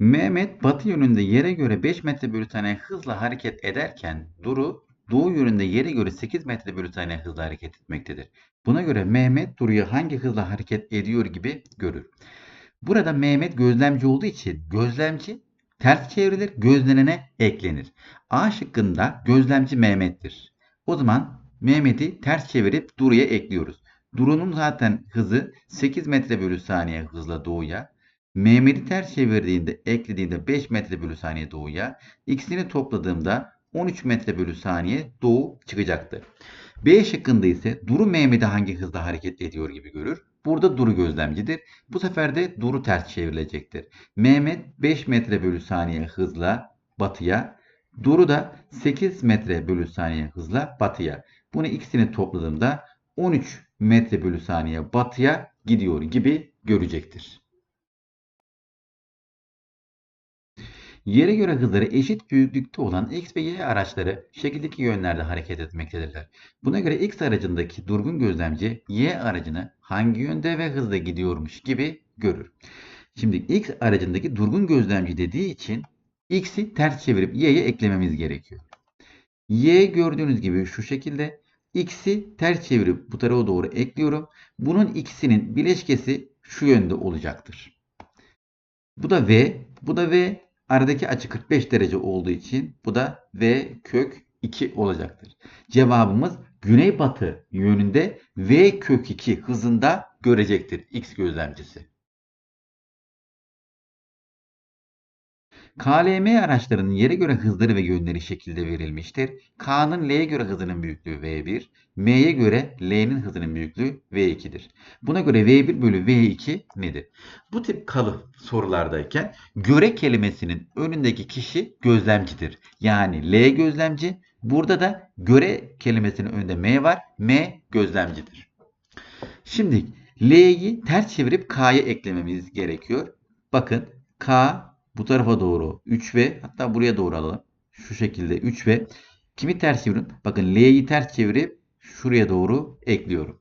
Mehmet batı yönünde yere göre 5 metre bölü saniye hızla hareket ederken Duru doğu yönünde yere göre 8 metre bölü saniye hızla hareket etmektedir. Buna göre Mehmet Duru'yu hangi hızla hareket ediyor gibi görür. Burada Mehmet gözlemci olduğu için gözlemci ters çevrilir, gözlenene eklenir. A şıkkında gözlemci Mehmet'tir. O zaman Mehmet'i ters çevirip Duru'ya ekliyoruz. Duru'nun zaten hızı 8 metre bölü saniye hızla doğuya. Mehmet'i ters çevirdiğinde eklediğinde 5 metre bölü saniye doğuya. İkisini topladığımda 13 metre bölü saniye doğu çıkacaktı. B şıkkında ise Duru Mehmet'i hangi hızla hareket ediyor gibi görür. Burada Duru gözlemcidir. Bu sefer de Duru ters çevrilecektir. Mehmet 5 metre bölü saniye hızla batıya. Duru da 8 metre bölü saniye hızla batıya. Bunu ikisini topladığımda 13 metre bölü saniye batıya gidiyor gibi görecektir. Yere göre hızları eşit büyüklükte olan X ve Y araçları şekildeki yönlerde hareket etmektedirler. Buna göre X aracındaki durgun gözlemci Y aracını hangi yönde ve hızla gidiyormuş gibi görür. Şimdi X aracındaki durgun gözlemci dediği için X'i ters çevirip Y'ye eklememiz gerekiyor. Y gördüğünüz gibi şu şekilde X'i ters çevirip bu tarafa doğru ekliyorum. Bunun ikisinin bileşkesi şu yönde olacaktır. Bu da V, bu da V. Aradaki açı 45 derece olduğu için bu da V kök 2 olacaktır. Cevabımız güneybatı yönünde V kök 2 hızında görecektir X gözlemcisi. KLM araçlarının yere göre hızları ve yönleri şekilde verilmiştir. K'nın L'ye göre hızının büyüklüğü V1, M'ye göre L'nin hızının büyüklüğü V2'dir. Buna göre V1 bölü V2 nedir? Bu tip kalıp sorulardayken göre kelimesinin önündeki kişi gözlemcidir. Yani L gözlemci. Burada da göre kelimesinin önünde M var. M gözlemcidir. Şimdi L'yi ters çevirip K'ya eklememiz gerekiyor. Bakın K bu tarafa doğru 3 ve hatta buraya doğru alalım. Şu şekilde 3 ve kimi ters çeviriyorum? Bakın L'yi ters çevirip şuraya doğru ekliyorum.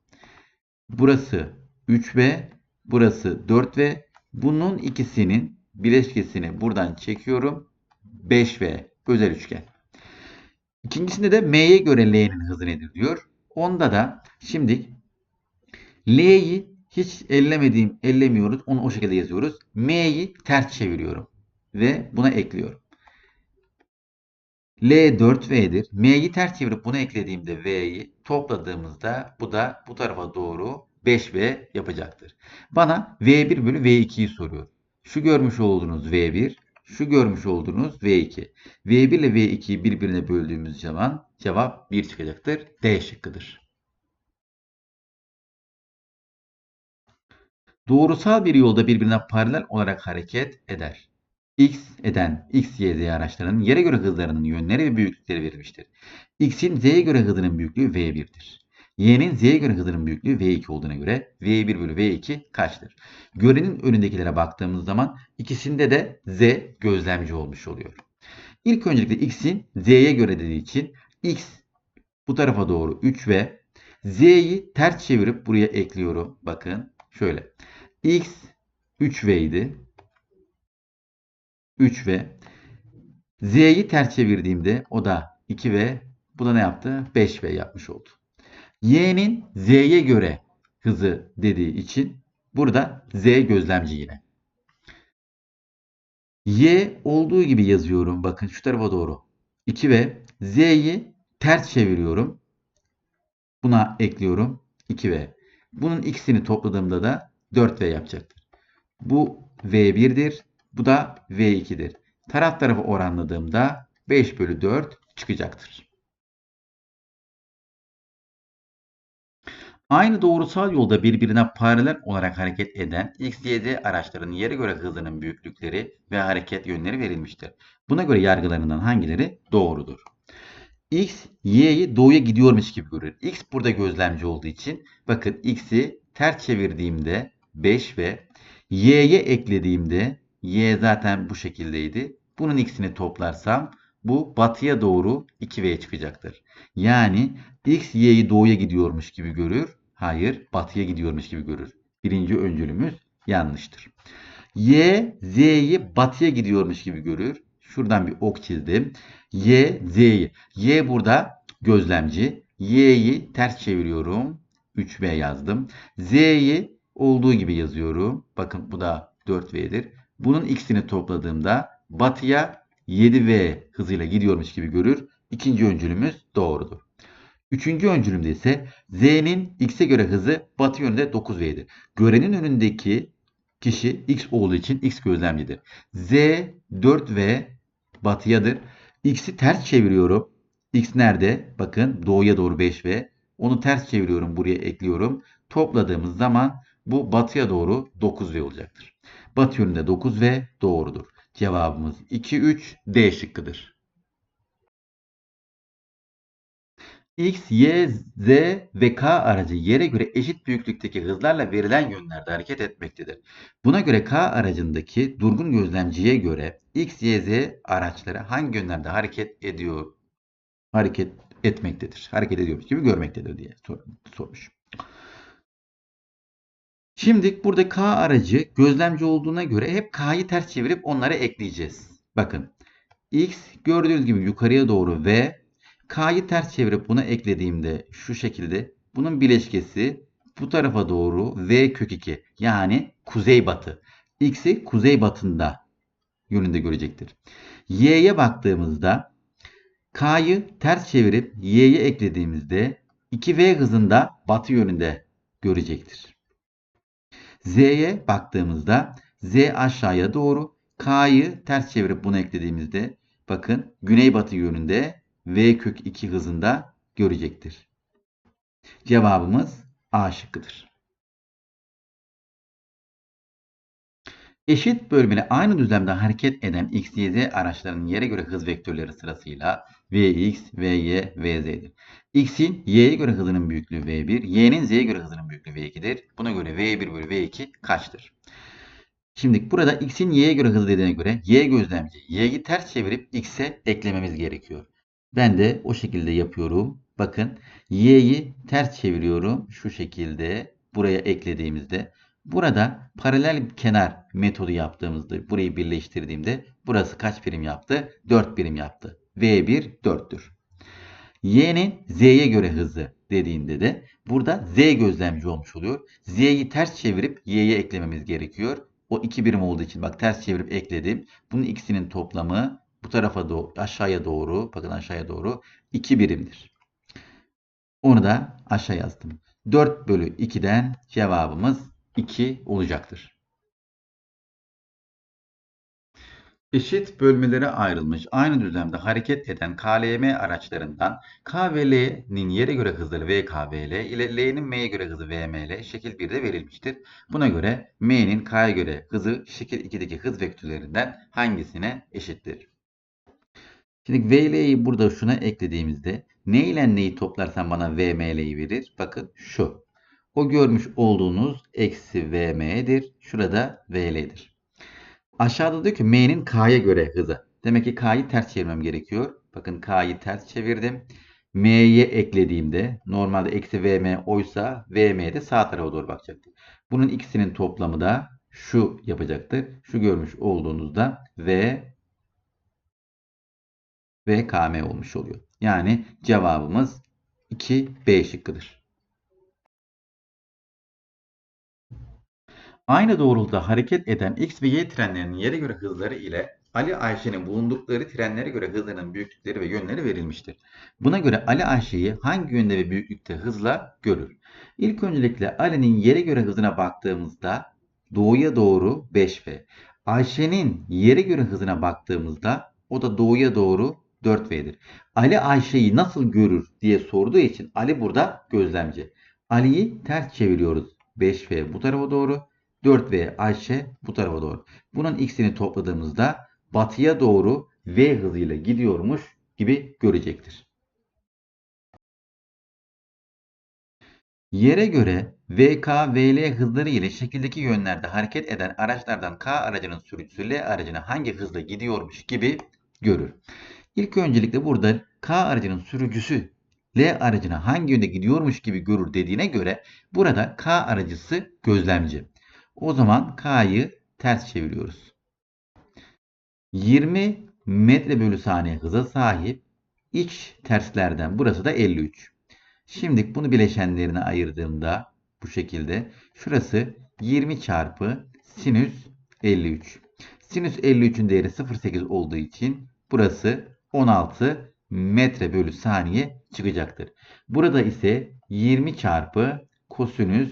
Burası 3 ve burası 4 ve bunun ikisinin bileşkesini buradan çekiyorum. 5 ve özel üçgen. İkincisinde de M'ye göre L'nin hızı nedir diyor. Onda da şimdi L'yi hiç ellemediğim, ellemiyoruz. Onu o şekilde yazıyoruz. M'yi ters çeviriyorum ve buna ekliyorum. L 4V'dir. M'yi ters çevirip buna eklediğimde V'yi topladığımızda bu da bu tarafa doğru 5V yapacaktır. Bana V1 bölü V2'yi soruyor. Şu görmüş olduğunuz V1, şu görmüş olduğunuz V2. V1 ile V2'yi birbirine böldüğümüz zaman cevap 1 çıkacaktır. D şıkkıdır. Doğrusal bir yolda birbirine paralel olarak hareket eder. X eden X, Y, Z araçlarının yere göre hızlarının yönleri ve büyüklükleri verilmiştir. X'in Z'ye göre hızının büyüklüğü V1'dir. Y'nin Z'ye göre hızının büyüklüğü V2 olduğuna göre V1 bölü V2 kaçtır? Görenin önündekilere baktığımız zaman ikisinde de Z gözlemci olmuş oluyor. İlk öncelikle X'in Z'ye göre dediği için X bu tarafa doğru 3 ve Z'yi ters çevirip buraya ekliyorum. Bakın şöyle. X 3V idi. 3 ve Z'yi ters çevirdiğimde o da 2 ve bu da ne yaptı? 5 v yapmış oldu. Y'nin Z'ye göre hızı dediği için burada Z gözlemci yine. Y olduğu gibi yazıyorum. Bakın şu tarafa doğru. 2 ve Z'yi ters çeviriyorum. Buna ekliyorum. 2 v. Bunun ikisini topladığımda da 4 v yapacaktır. Bu V1'dir. Bu da V2'dir. Taraf tarafı oranladığımda 5 bölü 4 çıkacaktır. Aynı doğrusal yolda birbirine paralel olarak hareket eden X, Y, Z araçlarının yere göre hızının büyüklükleri ve hareket yönleri verilmiştir. Buna göre yargılarından hangileri doğrudur? X, Y'yi doğuya gidiyormuş gibi görür. X burada gözlemci olduğu için bakın X'i ters çevirdiğimde 5 ve Y'ye eklediğimde Y zaten bu şekildeydi. Bunun ikisini toplarsam bu batıya doğru 2V çıkacaktır. Yani X, Y'yi doğuya gidiyormuş gibi görür. Hayır, batıya gidiyormuş gibi görür. Birinci öncülümüz yanlıştır. Y, Z'yi batıya gidiyormuş gibi görür. Şuradan bir ok çizdim. Y, Z'yi. Y burada gözlemci. Y'yi ters çeviriyorum. 3V yazdım. Z'yi olduğu gibi yazıyorum. Bakın bu da 4V'dir. Bunun ikisini topladığımda batıya 7V hızıyla gidiyormuş gibi görür. İkinci öncülümüz doğrudur. Üçüncü öncülümde ise Z'nin X'e göre hızı batı yönünde 9V'dir. Görenin önündeki kişi X olduğu için X gözlemcidir. Z 4V batıyadır. X'i ters çeviriyorum. X nerede? Bakın doğuya doğru 5V. Onu ters çeviriyorum. Buraya ekliyorum. Topladığımız zaman bu batıya doğru 9V olacaktır. Batı yönünde 9V doğrudur. Cevabımız 2, 3 D şıkkıdır. X, Y, Z ve K aracı yere göre eşit büyüklükteki hızlarla verilen yönlerde hareket etmektedir. Buna göre K aracındaki durgun gözlemciye göre X, Y, Z araçları hangi yönlerde hareket ediyor? Hareket etmektedir. Hareket ediyormuş gibi görmektedir diye sor- sormuş. Şimdi burada K aracı gözlemci olduğuna göre hep K'yı ters çevirip onlara ekleyeceğiz. Bakın X gördüğünüz gibi yukarıya doğru V K'yı ters çevirip buna eklediğimde şu şekilde bunun bileşkesi bu tarafa doğru V kök 2 yani kuzeybatı. X'i kuzeybatında yönünde görecektir. Y'ye baktığımızda K'yı ters çevirip Y'ye eklediğimizde 2V hızında batı yönünde görecektir. Z'ye baktığımızda Z aşağıya doğru K'yı ters çevirip bunu eklediğimizde bakın güneybatı yönünde V kök 2 hızında görecektir. Cevabımız A şıkkıdır. Eşit bölümüne aynı düzlemde hareket eden x, y, z araçlarının yere göre hız vektörleri sırasıyla vx, vy, vz'dir. x'in y'ye göre hızının büyüklüğü v1, y'nin z'ye göre hızının büyüklüğü v2'dir. Buna göre v1 bölü v2 kaçtır? Şimdi burada x'in y'ye göre hızı dediğine göre y gözlemci y'yi ters çevirip x'e eklememiz gerekiyor. Ben de o şekilde yapıyorum. Bakın y'yi ters çeviriyorum. Şu şekilde buraya eklediğimizde burada paralel kenar metodu yaptığımızda burayı birleştirdiğimde burası kaç birim yaptı? 4 birim yaptı. V1 4'tür. Y'nin Z'ye göre hızı dediğinde de burada Z gözlemci olmuş oluyor. Z'yi ters çevirip Y'ye eklememiz gerekiyor. O iki birim olduğu için bak ters çevirip ekledim. Bunun ikisinin toplamı bu tarafa doğru aşağıya doğru bakın aşağıya doğru 2 birimdir. Onu da aşağı yazdım. 4 bölü 2'den cevabımız 2 olacaktır. Eşit bölmelere ayrılmış aynı düzlemde hareket eden KLM araçlarından K ve yere göre hızları VK ve L ile L'nin M'ye göre hızı VML şekil 1'de verilmiştir. Buna göre M'nin K'ya göre hızı şekil 2'deki hız vektörlerinden hangisine eşittir? Şimdi VL'yi burada şuna eklediğimizde ne ile neyi toplarsam bana VML'yi verir? Bakın şu. O görmüş olduğunuz eksi VM'dir. Şurada VL'dir. Aşağıda diyor ki M'nin K'ya göre hızı. Demek ki K'yı ters çevirmem gerekiyor. Bakın K'yı ters çevirdim. M'ye eklediğimde normalde eksi VM oysa VM de sağ tarafa doğru bakacaktır. Bunun ikisinin toplamı da şu yapacaktır. Şu görmüş olduğunuzda V ve KM olmuş oluyor. Yani cevabımız 2 B şıkkıdır. Aynı doğrultuda hareket eden X ve Y trenlerinin yere göre hızları ile Ali Ayşe'nin bulundukları trenlere göre hızlarının büyüklükleri ve yönleri verilmiştir. Buna göre Ali Ayşe'yi hangi yönde ve büyüklükte hızla görür? İlk öncelikle Ali'nin yere göre hızına baktığımızda doğuya doğru 5V. Ayşe'nin yere göre hızına baktığımızda o da doğuya doğru 4V'dir. Ali Ayşe'yi nasıl görür diye sorduğu için Ali burada gözlemci. Ali'yi ters çeviriyoruz. 5V bu tarafa doğru. 4V Ayşe bu tarafa doğru. Bunun ikisini topladığımızda batıya doğru V hızıyla gidiyormuş gibi görecektir. Yere göre VK, VL hızları ile şekildeki yönlerde hareket eden araçlardan K aracının sürücüsü L aracına hangi hızla gidiyormuş gibi görür. İlk öncelikle burada K aracının sürücüsü L aracına hangi yönde gidiyormuş gibi görür dediğine göre burada K aracısı gözlemci. O zaman K'yı ters çeviriyoruz. 20 metre bölü saniye hıza sahip iç terslerden burası da 53. Şimdi bunu bileşenlerine ayırdığımda bu şekilde şurası 20 çarpı sinüs 53. Sinüs 53'ün değeri 0.8 olduğu için burası 16 metre bölü saniye çıkacaktır. Burada ise 20 çarpı kosinüs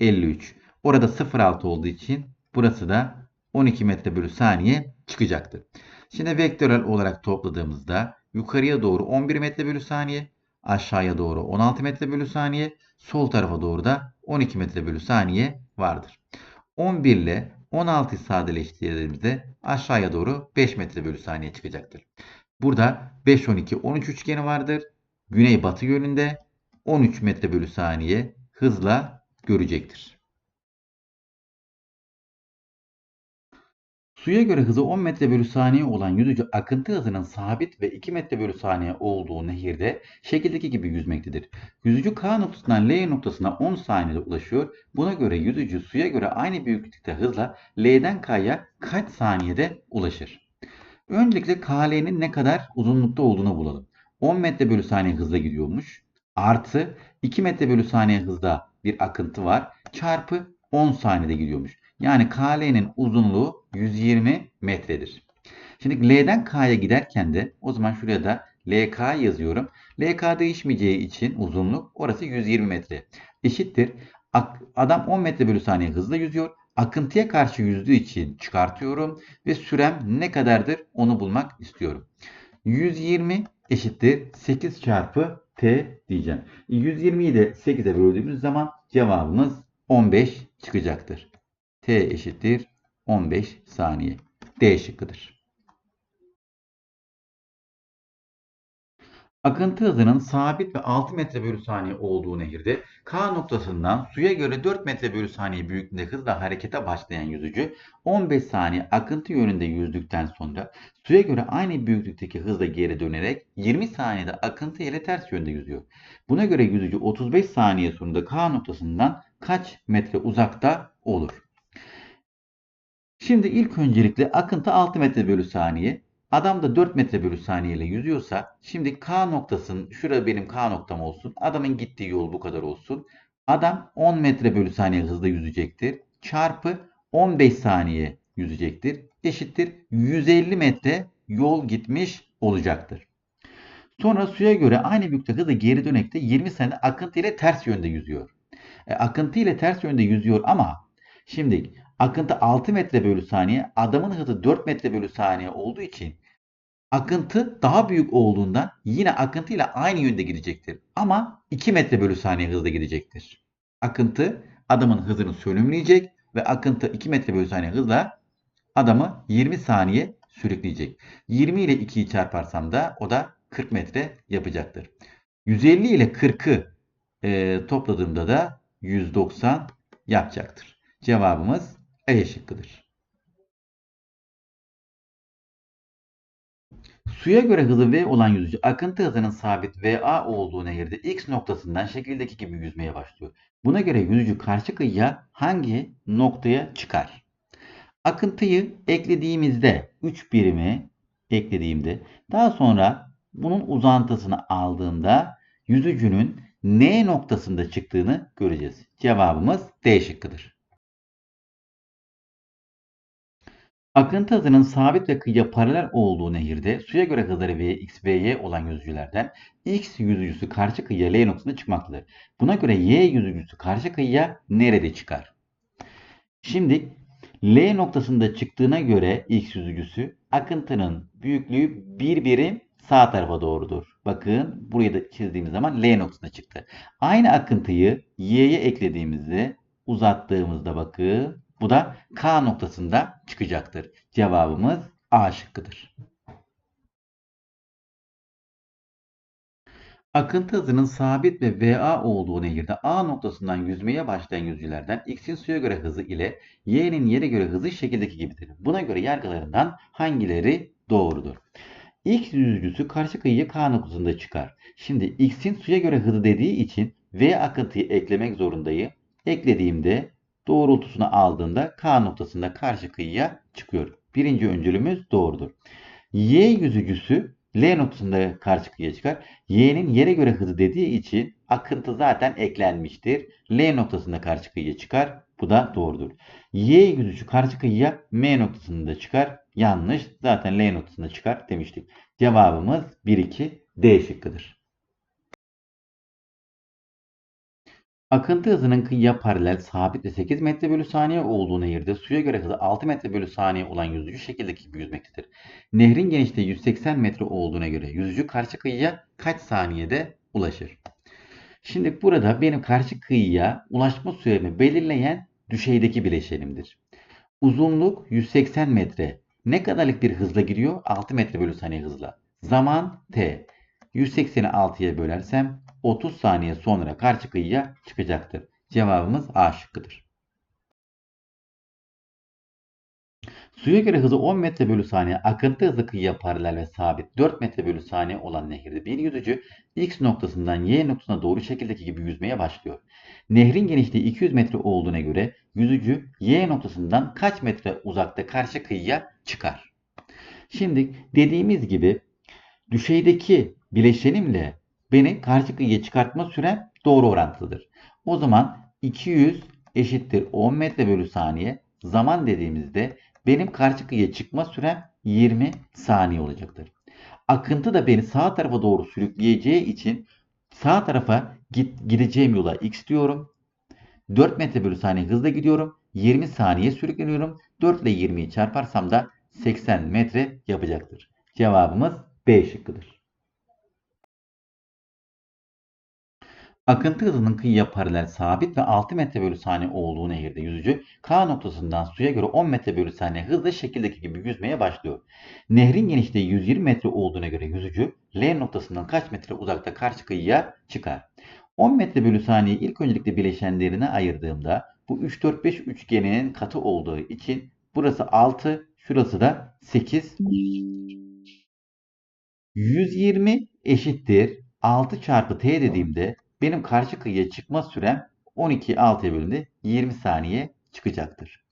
53. Orada 0.6 olduğu için burası da 12 metre bölü saniye çıkacaktır. Şimdi vektörel olarak topladığımızda yukarıya doğru 11 metre bölü saniye, aşağıya doğru 16 metre bölü saniye, sol tarafa doğru da 12 metre bölü saniye vardır. 11 ile 16'yı sadeleştirdiğimizde aşağıya doğru 5 metre bölü saniye çıkacaktır. Burada 5, 12, 13 üçgeni vardır. Güney batı yönünde 13 metre bölü saniye hızla görecektir. Suya göre hızı 10 metre bölü saniye olan yüzücü akıntı hızının sabit ve 2 metre bölü saniye olduğu nehirde şekildeki gibi yüzmektedir. Yüzücü K noktasından L noktasına 10 saniyede ulaşıyor. Buna göre yüzücü suya göre aynı büyüklükte hızla L'den K'ya kaç saniyede ulaşır? Öncelikle KL'nin ne kadar uzunlukta olduğunu bulalım. 10 metre bölü saniye hızla gidiyormuş. Artı 2 metre bölü saniye hızda bir akıntı var. Çarpı 10 saniyede gidiyormuş. Yani KL'nin uzunluğu 120 metredir. Şimdi L'den K'ya giderken de o zaman şuraya da LK yazıyorum. LK değişmeyeceği için uzunluk orası 120 metre. Eşittir. Adam 10 metre bölü saniye hızla yüzüyor. Akıntıya karşı yüzdüğü için çıkartıyorum. Ve sürem ne kadardır onu bulmak istiyorum. 120 eşittir 8 çarpı T diyeceğim. 120'yi de 8'e böldüğümüz zaman cevabımız 15 çıkacaktır. T eşittir 15 saniye. D şıkkıdır. Akıntı hızının sabit ve 6 metre bölü saniye olduğu nehirde K noktasından suya göre 4 metre bölü saniye büyüklüğünde hızla harekete başlayan yüzücü 15 saniye akıntı yönünde yüzdükten sonra suya göre aynı büyüklükteki hızla geri dönerek 20 saniyede akıntı ile ters yönde yüzüyor. Buna göre yüzücü 35 saniye sonunda K noktasından kaç metre uzakta olur? Şimdi ilk öncelikle akıntı 6 metre bölü saniye. Adam da 4 metre bölü saniye ile yüzüyorsa şimdi K noktasının şurada benim K noktam olsun. Adamın gittiği yol bu kadar olsun. Adam 10 metre bölü saniye hızla yüzecektir. Çarpı 15 saniye yüzecektir. Eşittir 150 metre yol gitmiş olacaktır. Sonra suya göre aynı büyüklükte hızla geri dönekte 20 saniyede akıntı ile ters yönde yüzüyor. E, akıntı ile ters yönde yüzüyor ama şimdi Akıntı 6 metre bölü saniye. Adamın hızı 4 metre bölü saniye olduğu için akıntı daha büyük olduğundan yine akıntı ile aynı yönde gidecektir. Ama 2 metre bölü saniye hızla gidecektir. Akıntı adamın hızını sönümleyecek ve akıntı 2 metre bölü saniye hızla adamı 20 saniye sürükleyecek. 20 ile 2'yi çarparsam da o da 40 metre yapacaktır. 150 ile 40'ı e, topladığımda da 190 yapacaktır. Cevabımız e şıkkıdır. Suya göre hızı V olan yüzücü akıntı hızının sabit VA olduğu nehirde X noktasından şekildeki gibi yüzmeye başlıyor. Buna göre yüzücü karşı kıyıya hangi noktaya çıkar? Akıntıyı eklediğimizde 3 birimi eklediğimde daha sonra bunun uzantısını aldığında yüzücünün N noktasında çıktığını göreceğiz. Cevabımız D şıkkıdır. Akıntı hızının sabit ve kıyıya paralel olduğu nehirde suya göre hızları v, x, v, y olan yüzücülerden x yüzücüsü karşı kıyıya L noktasında çıkmaktadır. Buna göre y yüzücüsü karşı kıyıya nerede çıkar? Şimdi L noktasında çıktığına göre x yüzücüsü akıntının büyüklüğü bir birim sağ tarafa doğrudur. Bakın burayı da çizdiğimiz zaman L noktasına çıktı. Aynı akıntıyı y'ye eklediğimizde uzattığımızda bakın bu da K noktasında çıkacaktır. Cevabımız A şıkkıdır. Akıntı hızının sabit ve VA olduğu nehirde A noktasından yüzmeye başlayan yüzücülerden X'in suya göre hızı ile Y'nin yere göre hızı şekildeki gibidir. Buna göre yargılarından hangileri doğrudur? X yüzücüsü karşı kıyıya K noktasında çıkar. Şimdi X'in suya göre hızı dediği için V akıntıyı eklemek zorundayım. Eklediğimde doğrultusunu aldığında K noktasında karşı kıyıya çıkıyor. Birinci öncülümüz doğrudur. Y yüzücüsü L noktasında karşı kıyıya çıkar. Y'nin yere göre hızı dediği için akıntı zaten eklenmiştir. L noktasında karşı kıyıya çıkar. Bu da doğrudur. Y yüzücü karşı kıyıya M noktasında çıkar. Yanlış. Zaten L noktasında çıkar demiştik. Cevabımız 1-2 D şıkkıdır. Akıntı hızının kıyıya paralel sabit ve 8 metre bölü saniye olduğu nehirde suya göre hızı 6 metre bölü saniye olan yüzücü şekildeki gibi yüzmektedir. Nehrin genişliği 180 metre olduğuna göre yüzücü karşı kıyıya kaç saniyede ulaşır? Şimdi burada benim karşı kıyıya ulaşma süremi belirleyen düşeydeki bileşenimdir. Uzunluk 180 metre. Ne kadarlık bir hızla gidiyor? 6 metre bölü saniye hızla. Zaman t. 180'i 6'ya bölersem 30 saniye sonra karşı kıyıya çıkacaktır. Cevabımız A şıkkıdır. Suya göre hızı 10 metre bölü saniye, akıntı hızı kıyıya paralel ve sabit 4 metre bölü saniye olan nehirde bir yüzücü X noktasından Y noktasına doğru şekildeki gibi yüzmeye başlıyor. Nehrin genişliği 200 metre olduğuna göre yüzücü Y noktasından kaç metre uzakta karşı kıyıya çıkar? Şimdi dediğimiz gibi düşeydeki bileşenimle beni karşı kıyıya çıkartma sürem doğru orantılıdır. O zaman 200 eşittir 10 metre bölü saniye zaman dediğimizde benim karşı kıyıya çıkma sürem 20 saniye olacaktır. Akıntı da beni sağ tarafa doğru sürükleyeceği için sağ tarafa git, gideceğim yola x diyorum. 4 metre bölü saniye hızla gidiyorum. 20 saniye sürükleniyorum. 4 ile 20'yi çarparsam da 80 metre yapacaktır. Cevabımız B şıkkıdır. Akıntı hızının kıyıya paralel sabit ve 6 metre bölü saniye olduğu nehirde yüzücü K noktasından suya göre 10 metre bölü saniye hızla şekildeki gibi yüzmeye başlıyor. Nehrin genişliği 120 metre olduğuna göre yüzücü L noktasından kaç metre uzakta karşı kıyıya çıkar? 10 metre bölü saniye ilk öncelikle bileşenlerine ayırdığımda bu 3 4 5 üçgeninin katı olduğu için burası 6, şurası da 8. 120 eşittir 6 çarpı t dediğimde benim karşı kıyıya çıkma sürem 12 6'ya bölündü 20 saniye çıkacaktır.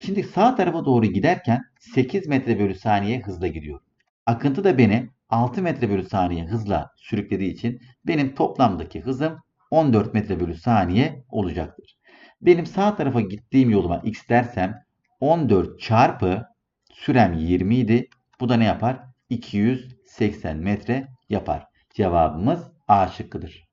Şimdi sağ tarafa doğru giderken 8 metre bölü saniye hızla gidiyor. Akıntı da beni 6 metre bölü saniye hızla sürüklediği için benim toplamdaki hızım 14 metre bölü saniye olacaktır. Benim sağ tarafa gittiğim yoluma x dersem 14 çarpı sürem 20 idi. Bu da ne yapar? 280 metre yapar. Cevabımız A şıkkıdır.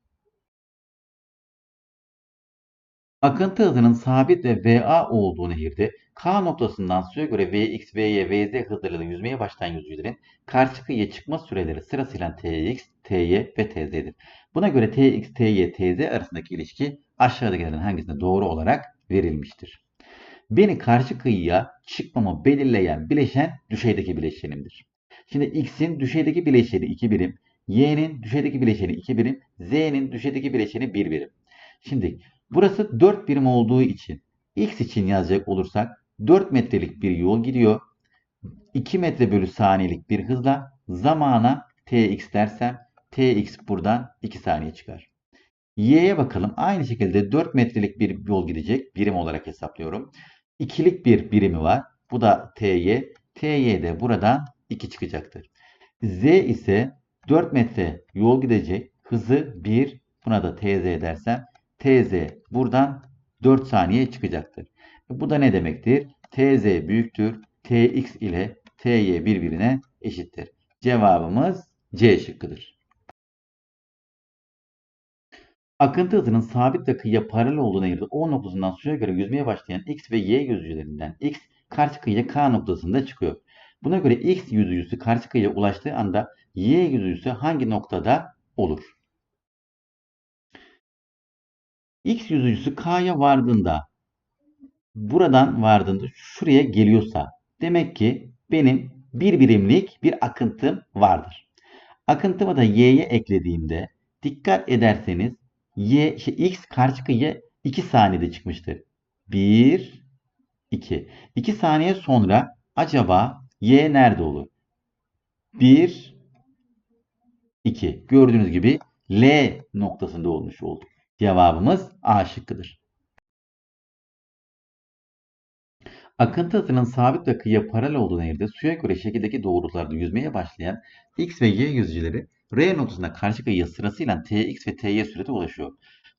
Akıntı hızının sabit ve VA olduğu nehirde K noktasından suya göre Vx, Vy, Vz hızlarıyla yüzmeye başlayan yüzücülerin karşı kıyıya çıkma süreleri sırasıyla Tx, Ty ve Tz'dir. Buna göre Tx, Ty, Tz arasındaki ilişki aşağıdakilerden hangisinde doğru olarak verilmiştir. Beni karşı kıyıya çıkmamı belirleyen bileşen düşeydeki bileşenimdir. Şimdi x'in düşeydeki bileşeni 2 birim, y'nin düşeydeki bileşeni 2 birim, z'nin düşeydeki bileşeni 1 birim. Şimdi burası 4 birim olduğu için x için yazacak olursak 4 metrelik bir yol gidiyor. 2 metre bölü saniyelik bir hızla zamana tx dersem tx buradan 2 saniye çıkar. Y'ye bakalım. Aynı şekilde 4 metrelik bir yol gidecek. Birim olarak hesaplıyorum. İkilik bir birimi var. Bu da ty. ty de buradan 2 çıkacaktır. z ise 4 metre yol gidecek. Hızı 1. Buna da tz dersem tz buradan 4 saniye çıkacaktır. Bu da ne demektir? tz büyüktür. tx ile ty birbirine eşittir. Cevabımız C şıkkıdır. Akıntı hızının sabit ve kıyıya paralel olduğuna göre O noktasından suya göre yüzmeye başlayan X ve Y yüzücülerinden X karşı kıyıya K noktasında çıkıyor. Buna göre X yüzücüsü karşı kıyıya ulaştığı anda Y yüzücüsü hangi noktada olur? X yüzücüsü K'ya vardığında buradan vardığında şuraya geliyorsa demek ki benim bir birimlik bir akıntım vardır. Akıntımı da Y'ye eklediğimde dikkat ederseniz Y, şey, X karşı kıyıya 2 saniyede çıkmıştır. 1, 2. 2 saniye sonra acaba Y nerede olur? 1, 2. Gördüğünüz gibi L noktasında olmuş oldu. Cevabımız A şıkkıdır. Akıntı hızının sabit ve kıyıya paralel olduğu nehirde suya göre şekildeki doğrultularda yüzmeye başlayan X ve Y yüzücüleri R noktasına karşı kıyıya sırasıyla Tx ve Ty sürete ulaşıyor.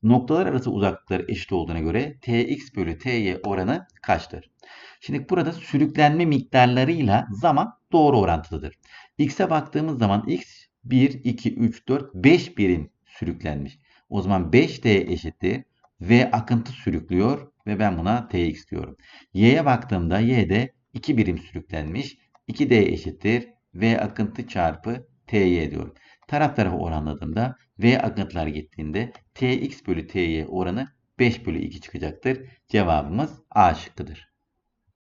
Noktalar arası uzaklıkları eşit olduğuna göre Tx bölü Ty oranı kaçtır? Şimdi burada sürüklenme miktarlarıyla zaman doğru orantılıdır. X'e baktığımız zaman X 1, 2, 3, 4, 5 birim sürüklenmiş. O zaman 5D eşittir V akıntı sürüklüyor ve ben buna Tx diyorum. Y'ye baktığımda Y'de 2 birim sürüklenmiş. 2D eşittir V akıntı çarpı Ty diyorum. Taraf tarafa oranladığımda V akıntılar gittiğinde Tx bölü Ty oranı 5 bölü 2 çıkacaktır. Cevabımız A şıkkıdır.